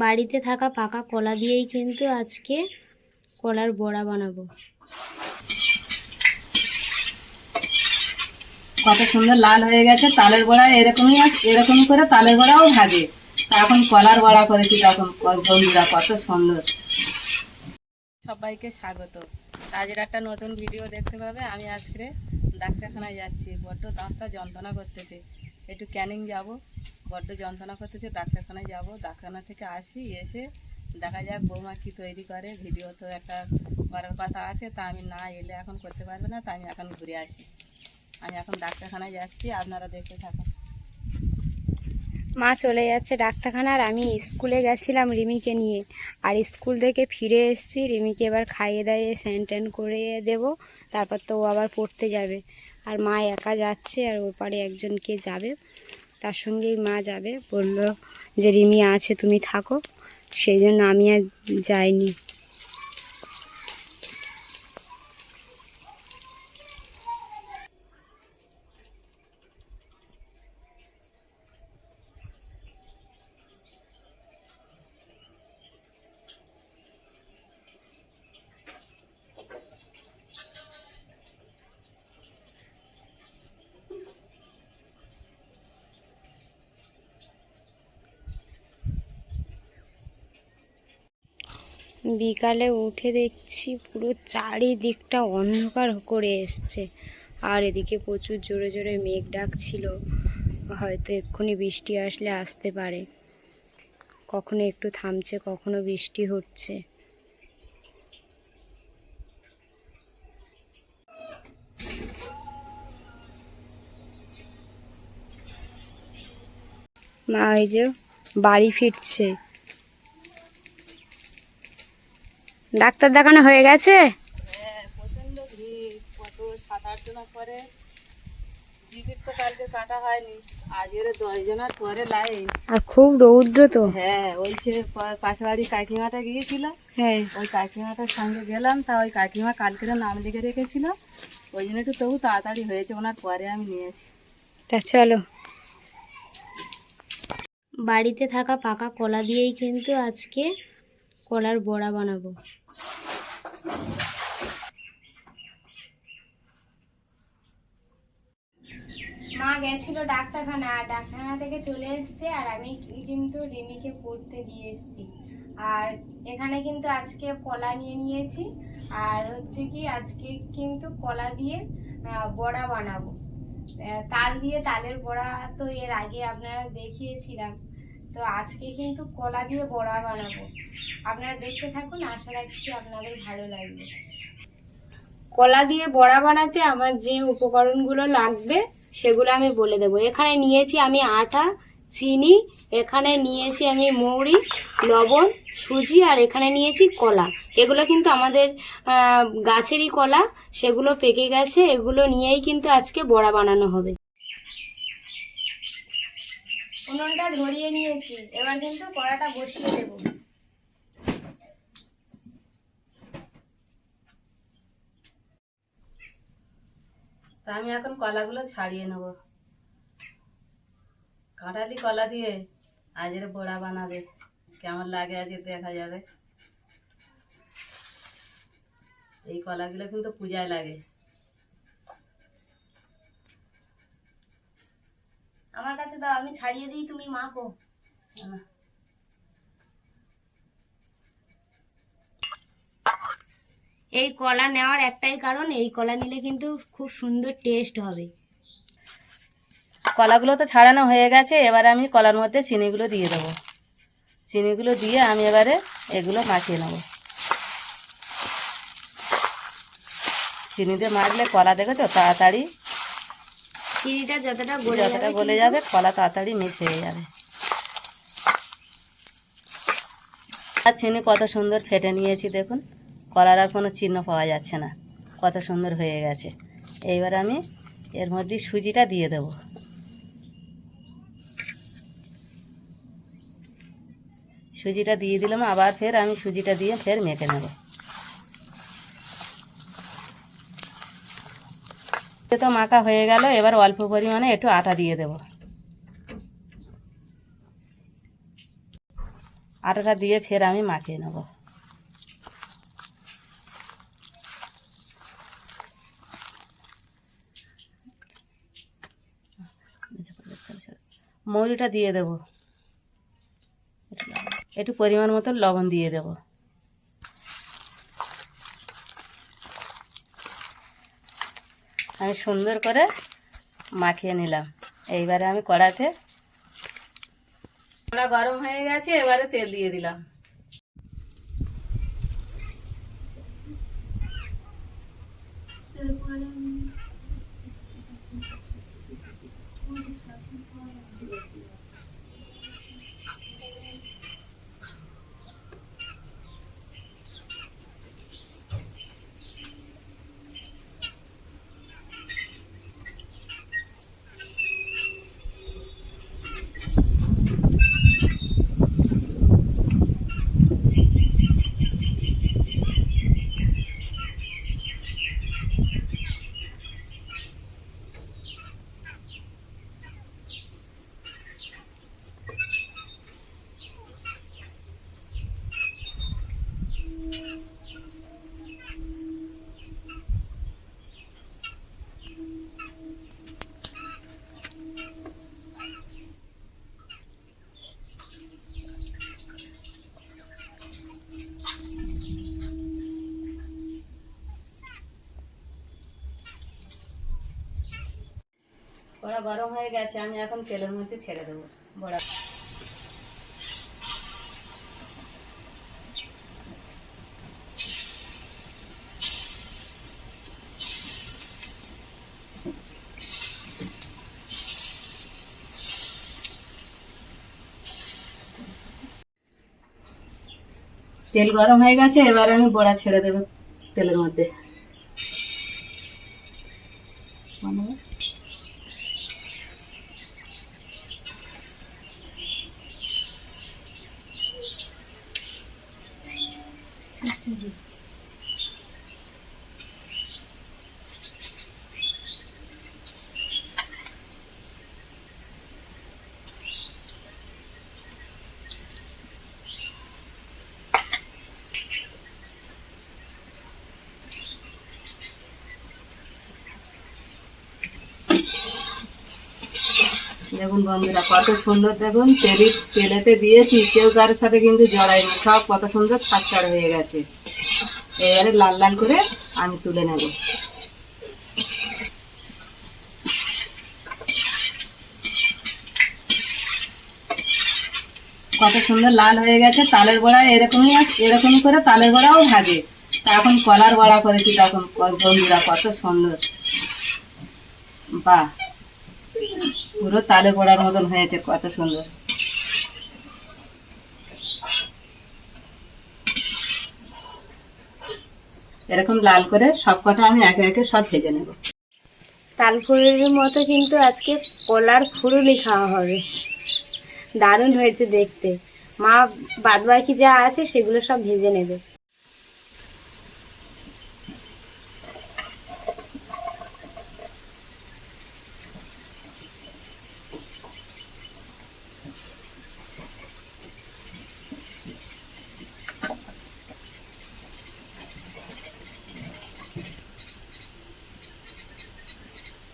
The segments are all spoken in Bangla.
বাড়িতে থাকা পাকা কলা দিয়েই কিন্তু আজকে কলার বড়া বানাবো। কত সুন্দর লাল হয়ে গেছে, তালের বড়া এরকমই এরকম করে তালের বড়াও ভাজে। এখন কলার বড়া করেছি তখন বন্ধুরা, কত সুন্দর। সবাইকে স্বাগত। আজের একটা নতুন ভিডিও দেখতে পাবে। আমি আজকে ডাক্তারখানায় যাচ্ছি, বড্ড দাঁতটা যন্ত্রণা করতেছে। একটু ক্যানিং যাব। বড্ড যন্ত্রণা করতেছে, ডাক্তারখানায় যাব। ডাক্তারখানা থেকে আসি, এসে দেখা যাক বৌমা কী তৈরি করে। ভিডিও তো একটা করার কথা আছে, তা আমি না এলে এখন করতে পারবে না, তা আমি এখন ঘুরে আসি। আমি এখন ডাক্তারখানায় যাচ্ছি, আপনারা দেখতে থাকুন। মা চলে যাচ্ছে ডাক্তারখানা আর আমি স্কুলে গেছিলাম রিমিকে নিয়ে। আর স্কুল থেকে ফিরে এসেছি, রিমিকে এবার খাইয়ে দাইয়ে স্যান ট্যান করে দেবো, তারপর তো ও আবার পড়তে যাবে। আর মা একা যাচ্ছে আর ওর পারে একজনকে যাবে, তার সঙ্গেই মা যাবে। বলল যে, রিমি, আছে, তুমি থাকো। সেই জন্য আমি আর যাইনি। বিকালে উঠে দেখছি পুরো চারিদিকটা অন্ধকার করে এসছে। আর এদিকে প্রচুর জোরে জোরে মেঘ ডাকছিল। হয়তো এক্ষুনি বৃষ্টি আসলে আসতে পারে। কখনো একটু থামছে, কখনো বৃষ্টি হচ্ছে। মা ওই যে বাড়ি ফিরছে। ডাক্তার দেখানো হয়ে গেছে? হ্যাঁ প্রচণ্ড ভিড় কত সাত আট জনের পরে। টিকিট তো কালকে কাটা হয়নি আজকের দশ জনের পরে লাইন। আর খুব রৌদ্র তো। হ্যাঁ ওই যে পা- পাশে বাড়ি কাকিমাটা গিয়েছিল। হ্যাঁ। ওই কাকিমাটার সঙ্গে গেলাম তা ওই কাকিমা কালকের নাম লিখে রেখেছিল। ওই জন্য একটু তবু তাড়াতাড়ি হয়েছে ওনার পরে আমি নিয়েছি। তা চলো। বাড়িতে থাকা পাকা কলা দিয়েই কিন্তু আজকে কলার বড়া বানাবো। মা গেছিল ডাক্তারখানা, আর ডাক্তারখানা থেকে চলে এসেছে, আর আমি কিন্তু রিমিকে পড়তে দিয়ে এসেছি। আর এখানে কিন্তু আজকে কলা নিয়ে নিয়েছি, আর হচ্ছে কি আজকে কিন্তু কলা দিয়ে বড়া বানাবো। তাল দিয়ে তালের বড়া তো এর আগে আপনারা দেখিয়েছিলাম। তো আজকে কিন্তু কলা দিয়ে বড়া বানাবো। আপনারা দেখতে থাকুন, আশা রাখছি আপনাদের ভালো লাগবে। কলা দিয়ে বড়া বানাতে আমার যে উপকরণগুলো লাগবে, সেগুলো আমি বলে দেবো। এখানে নিয়েছি আমি আটা, চিনি, এখানে নিয়েছি আমি মৌরি, লবণ, সুজি, আর এখানে নিয়েছি কলা। এগুলো কিন্তু আমাদের গাছেরই কলা, সেগুলো পেকে গেছে, এগুলো নিয়েই কিন্তু আজকে বড়া বানানো হবে। উনুনটা ধরিয়ে নিয়েছি। এবার কিন্তু কড়াটা বসিয়ে দেবো। তা আমি এখন কলাগুলো ছাড়িয়ে নেব। কাঁঠালি কলা দিয়ে আজের বড়া বানাবে। কেমন লাগে আজকে দেখা যাবে? এই কলাগুলো কিন্তু পূজায় লাগে। আমার কাছে দাও, আমি ছাড়িয়ে দিই তুমি মাখো। এই কলা নেওয়ার একটাই কারণ, এই কলা নিলে কিন্তু খুব সুন্দর টেস্ট হবে। কলাগুলো তো ছাড়ানো হয়ে গেছে, এবারে আমি কলার মধ্যে চিনিগুলো দিয়ে দেবো। চিনিগুলো দিয়ে আমি এবারে এগুলো মাখিয়ে নেব। চিনি দিয়ে মাখলে কলা দেখে তো তাড়াতাড়ি চিনিটা যতটা গলে যতটা যাবে গলে যাবে কলা তাড়াতাড়ি মিক্স হয়ে যাবে। আর চিনি কত সুন্দর ফেটে নিয়েছি দেখুন কলার আর কোনো চিহ্ন পাওয়া যাচ্ছে না কত সুন্দর হয়ে গেছে। এইবার আমি এর মধ্যে সুজিটা দিয়ে দেবো। সুজিটা দিয়ে দিলাম আবার ফের আমি সুজিটা দিয়ে ফের মেখে নেব। তো মাখা হয়ে গেল, এবার অল্প পরিমাণে একটু আটা দিয়ে দেব। আটাটা দিয়ে ফের আমি মাখিয়ে নেব। মৌরিটা দিয়ে দেব। একটু পরিমাণ মতো লবণ দিয়ে দেব। আমি সুন্দর করে মাখিয়ে নিলাম। এইবারে আমি কড়াতে কড়া গরম হয়ে গেছে, এবারে তেল দিয়ে দিলাম। গরম হয়ে গেছে, আমি এখন তেলের মধ্যে ছেড়ে দেবো। বড়া। তেল গরম হয়ে গেছে, এবার আমি বড়া ছেড়ে দেবো তেলের মধ্যে বানাবো। দেখুন বন্ধুরা, কত সুন্দর দেখুন, তেলি, তেলেতে দিয়েছি, কেউ কারোর সাথে কিন্তু জড়াইনি সব কত সুন্দর ছাড় হয়ে গেছে। এবারে লাল লাল করে আমি তুলে নেব। কত সুন্দর লাল হয়ে গেছে, তালের বড়া এরকমই এরকমই করে তালের বড়াও ভাজে। এখন কলার বড়া করেছি তখন, বন্ধুরা কত সুন্দর। বাহ। পুরো তালে পড়ার মতন হয়েছে, কত সুন্দর। এরকম লাল করে সব কটা আমি একে একে সব ভেজে নেব। তালপুরের মতো কিন্তু আজকে কলার ফুরুলি খাওয়া হবে। দারুণ হয়েছে দেখতে। মা বাদবাকি যা আছে সেগুলো সব ভেজে নেবে।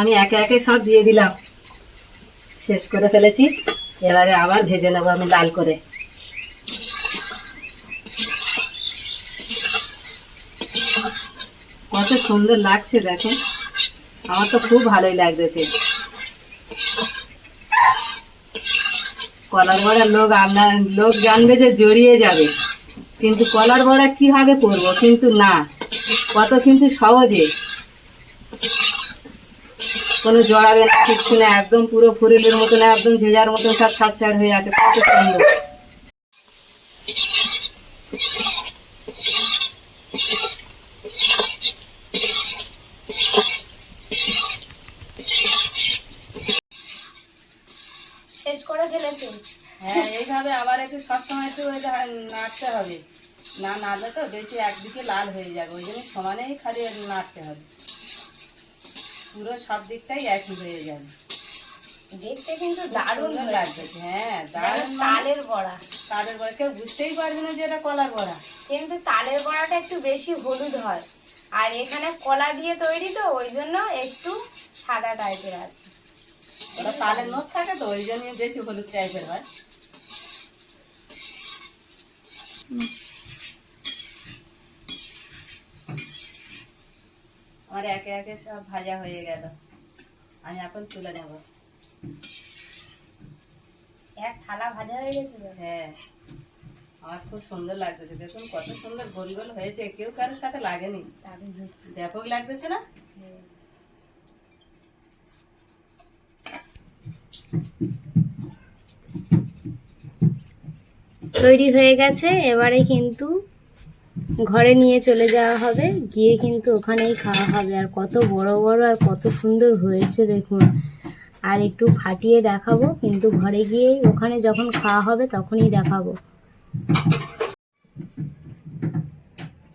আমি একে একে সব দিয়ে দিলাম। শেষ করে ফেলেছি। এবারে আবার ভেজে নেব আমি লাল করে। কত সুন্দর লাগছে দেখো। আমার তো খুব ভালোই লাগতেছে। কলার বড়ার লোক আপনার লোক জানবে যে জড়িয়ে যাবে। কিন্তু কলার বড়া কীভাবে করব? কিন্তু না। কত কিন্তু সহজে। কোনো জড়াবে না কিচ্ছু না একদম পুরো ফুরিলের মতন একদম যে যার মতন সব ছাড় ছাড় হয়ে আছে কত সুন্দর। শেষ করে ফেলেছেন হ্যাঁ এইভাবে আবার একটু সবসময় একটু নাড়তে হবে। না নাড়লে তো বেশি একদিকে লাল হয়ে যাবে ওই জন্য সমানেই খালি নাড়তে হবে। পুরো সব দিকটাই একই হয়ে যাবে। দেখতে কিন্তু দারুণ লাগছে হ্যাঁ দারুণ মানে তালের বড়া। তালের বড়া কেউ বুঝতেই পারবে না যে এটা কলার বড়া। কিন্তু তালের বড়াটা একটু বেশি হলুদ হয়। আর এখানে কলা দিয়ে তৈরি তো ওই জন্য একটু সাদা টাইপের আছে। ওটা তালের নোট থাকে তো ওই জন্য বেশি হলুদ টাইপের হয়। আমার একে একে সব ভাজা হয়ে গেল। আমি এখন তুলে নেব। এক থালা ভাজা হয়ে গেছে তো। হ্যাঁ। আমার খুব সুন্দর লাগতেছে। দেখুন কত সুন্দর গোল গোল হয়েছে। কেউ কারোর সাথে লাগেনি। ব্যাপক লাগতেছে না? তৈরি হয়ে গেছে। এবারে কিন্তু ঘরে নিয়ে চলে যাওয়া হবে। গিয়ে কিন্তু ওখানেই খাওয়া হবে। আর কত বড় বড় আর কত সুন্দর হয়েছে দেখুন। আর একটু ফাটিয়ে দেখাবো, কিন্তু ঘরে গিয়েই ওখানে যখন খাওয়া হবে তখনই দেখাবো।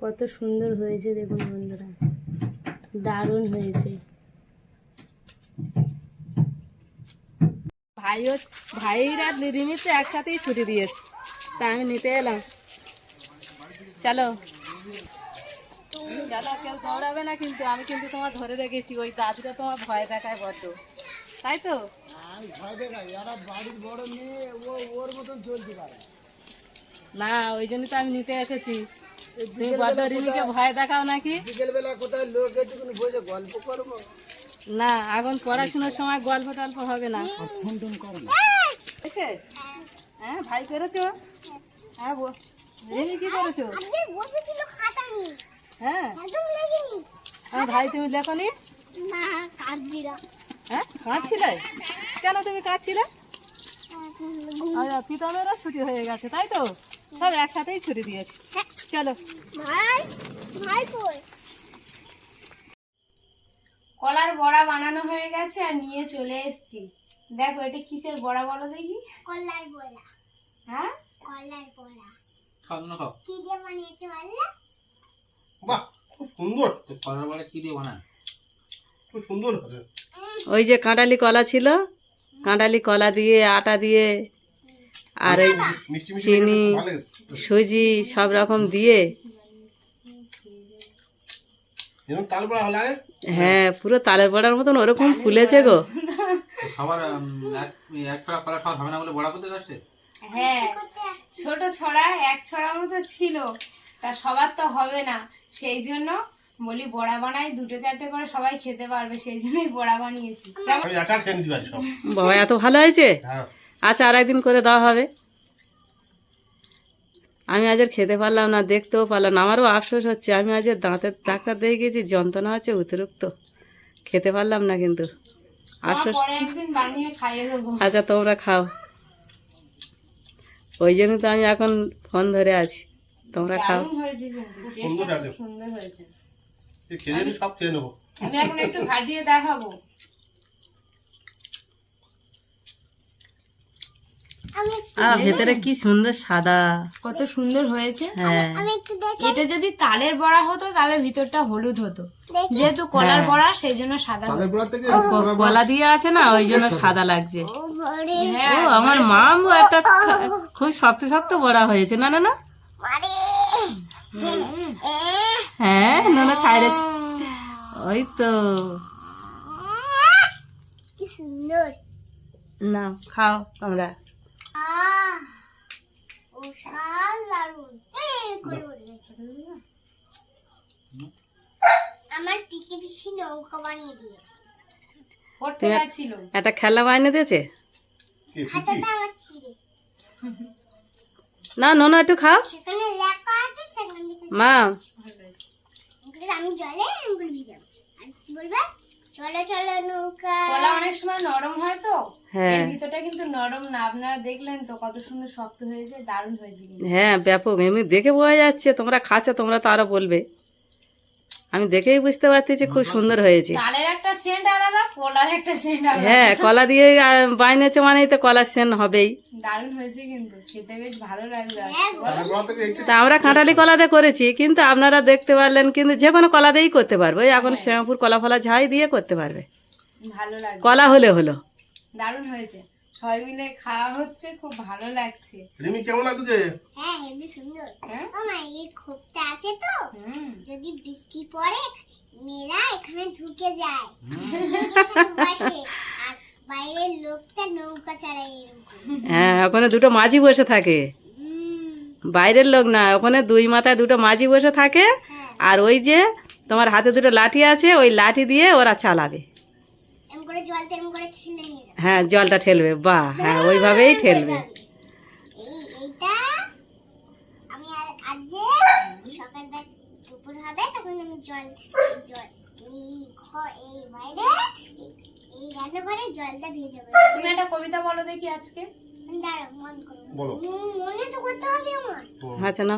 কত সুন্দর হয়েছে দেখুন বন্ধুরা। দারুণ হয়েছে। ভাইও ভাইরা রিমিতে একসাথেই ছুটি দিয়েছে। তা আমি নিতে এলাম। চলো। কেউ দৌড়াবে না কিন্তু আমি কিন্তু তোমার ধরে রেখেছি। ওই তোমার ভয় দেখায় বড্ড। তাই তো? না ওই জন্য তো আমি নিতে এসেছি। তুমি বড্ড রিমিকে ভয় দেখাও নাকি? না এখন পড়াশোনার সময় গল্প টল্প হবে না। হয়েছে? হ্যাঁ ভাই করেছ হ্যাঁ রিমি কি করেছ বসেছিল হ্যাঁ। আমার ভাই তুমি লেখনি? হ্যাঁ? কাঁদছিলে? কেন তুমি কাঁদছিলে? পিতামেরও ছুটি হয়ে গেছে তাই তো? সব একসাথেই ছুটি দিয়েছে। চলো। ভাই ভাই কই? কলার বড়া বানানো হয়ে গেছে আর নিয়ে চলে এসেছি। দেখো এটা কিসের বড়া বলো দেখি? কলার বড়া। হ্যাঁ? কলার বড়া। খাও না খাও। কি দিয়ে বানিয়েছে বললে? বাহ খুব সুন্দর। কলার বড়া কি দিয়ে বানান খুব সুন্দর আছে ওই যে কাঁটালি কলা ছিল কাঁটালি কলা দিয়ে আটা দিয়ে আর মিষ্টি চিনি। সুজি সব রকম দিয়ে। হ্যাঁ পুরো তালের বড়ার মতন ওরকম ফুলেছে গো। সবার এক এক ছড়া কলা সবার হবে না বলে বড়া করতে আসছে হ্যাঁ ছোট ছড়া এক ছড়া মতো ছিল। তা সবার তো হবে না। সেই জন্য বলি বড়া বানাই দুটো চারটে করে সবাই খেতে পারবে সেই জন্যই বড়া বানিয়েছি। বাবা এত ভালো হয়েছে? হ্যাঁ। আচ্ছা আর একদিন করে দেওয়া হবে। আমি আজ আর খেতে পারলাম না দেখতেও পারলাম না। আমারও আফসোস হচ্ছে আমি আজ দাঁতের ডাক্তার দিয়ে গেছি যন্ত্রণা হচ্ছে অতিরিক্ত। খেতে পারলাম না কিন্তু। আফসোস। পরে একদিন বানিয়ে খাইয়ে দেবো। আচ্ছা তোমরা খাও। ওই জন্য তো আমি এখন ফোন ধরে আছি। তোমরা খাও। সুন্দর আছে। সুন্দর হয়েছে। এই খেয়ে সব খেয়ে নেব। আমি এখন একটু ফাটিয়ে দেখাবো। আমি ভেতরে কি সুন্দর সাদা। কত সুন্দর হয়েছে। হ্যাঁ। আমি একটু দেখে এটা যদি তালের বড়া হতো তাহলে ভিতরটা হলুদ হতো। যেহেতু কলার বড়া সেই জন্য সাদা কলা দিয়ে আছে না? ওই জন্য সাদা লাগছে। ও হ্যাঁ আমার মাম একটা খুব শক্ত শক্ত বড়া হয়েছে। না না না। হ্যাঁ নোনা ছাড়েছে। ওই তো। কি সুন্দর। না খাও তোমরা। আমার পিকে পিসি নৌকা বানিয়ে দিয়েছে। একটা খেলা বাইনে দিয়েছে? আমার ছিঁড়ে। না নোনা একটু খাও। মা। অনেক সময় নরম হয় তো। হ্যাঁ। এর ভিতরটা কিন্তু নরম না। আপনারা দেখলেন তো কত সুন্দর শক্ত হয়েছে দারুণ হয়েছে হ্যাঁ ব্যাপক। এমনি দেখে বোঝা যাচ্ছে তোমরা খাচ্ছ তোমরা তো আরও বলবে। আমি দেখেই বুঝতে পারতেছি খুব সুন্দর হয়েছে। একটা সেন্ট আলাদা কলার একটা সেন্ট আলাদা। হ্যাঁ কলা দিয়ে বাইনেছে মানেই তো কলার সেন হবেই। দারুণ হয়েছে কিন্তু খেতে বেশ ভালো লাগল হ্যাঁ তা আমরা কাঁঠালি কলাতে করেছি কিন্তু আপনারা দেখতে পারলেন কিন্তু যে কোনো কলা দিয়েই করতে পারব। এই এখন শ্যামপুর কলা ফলা ঝাই দিয়ে করতে পারবে। ভালো কলা হলে হলো। দারুণ হয়েছে। সবাই মিলে খাওয়া হচ্ছে খুব ভালো লাগছে। রিমি কেমন লাগছে? হ্যাঁ হেবি সুন্দর। হ্যাঁ? ও মা এই খোপটা আছে তো? যদি বৃষ্টি পড়ে মেয়েরা এখানে ঢুকে যায়। বসে। বাইরের লোকটা নৌকা চালায় হ্যাঁ ওখানে দুটো মাঝি বসে থাকে। বাইরের লোক না ওখানে দুই মাথায় দুটো মাঝি বসে থাকে। হ্যাঁ। আর ওই যে তোমার হাতে দুটো লাঠি আছে ওই লাঠি দিয়ে ওরা চালাবে। হ্যাঁ জলটা ঠেলবে বাহ হ্যাঁ ওইভাবেই ঠেলবে। এই এইটা আমি আর আজ যে সকালবেলা দুপুর হবে তখন আমি জল জল এই ঘর এই বাইরে এই- এই রান্নাঘরে জলটা ভেজাবো তুমি একটা কবিতা বলো দেখি আজকে। দাঁড়া মন করো। উম, মনে তো করতে হবে আমার। আচ্ছা না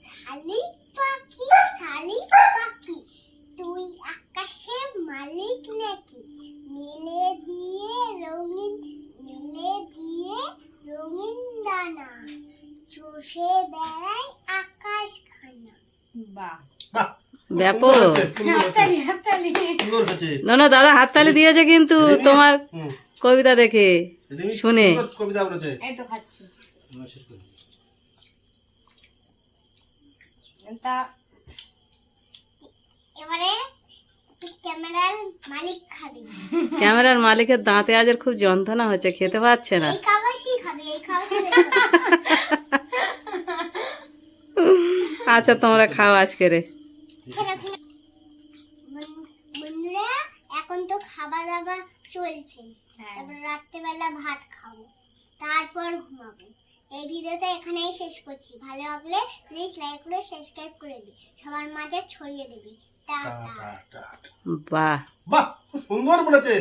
শালিক পাখি শালিক পাখি। তুই আকাশের মালিক নাকি? মেলে দিয়ে রঙিন মেলে দিয়ে রঙিন দানা। চষে বেড়াই আকাশ খানা বাহ। ব্যাপক। না না দাদা হাততালি দিয়েছে কিন্তু তোমার কবিতা দেখে শুনে। কবিতা বলেছে এই তো খাচ্ছি আমরা শেষ করি তা এবারে ক্যামেরার মালিক খাবে। ক্যামেরার মালিকের দাঁতে আজের খুব যন্ত্রণা হচ্ছে খেতে পাচ্ছে না। এই খাবাসই খাবে এই খাবাসই আচ্ছা তোমরা খাও আজকে রে। বন্ধুরা এখন তো খাওয়া দাওয়া চলছে। হ্যাঁ। তারপর রাত্রেবেলা ভাত খাব। তারপর ঘুমাবো। এই ভিডিওটা এখানেই শেষ করছি। ভালো লাগলে প্লিজ লাইক করে সাবস্ক্রাইব করে দিবি। সবার মাঝে ছড়িয়ে দিবি। বাহ বাহ খুব সুন্দর বলেছে।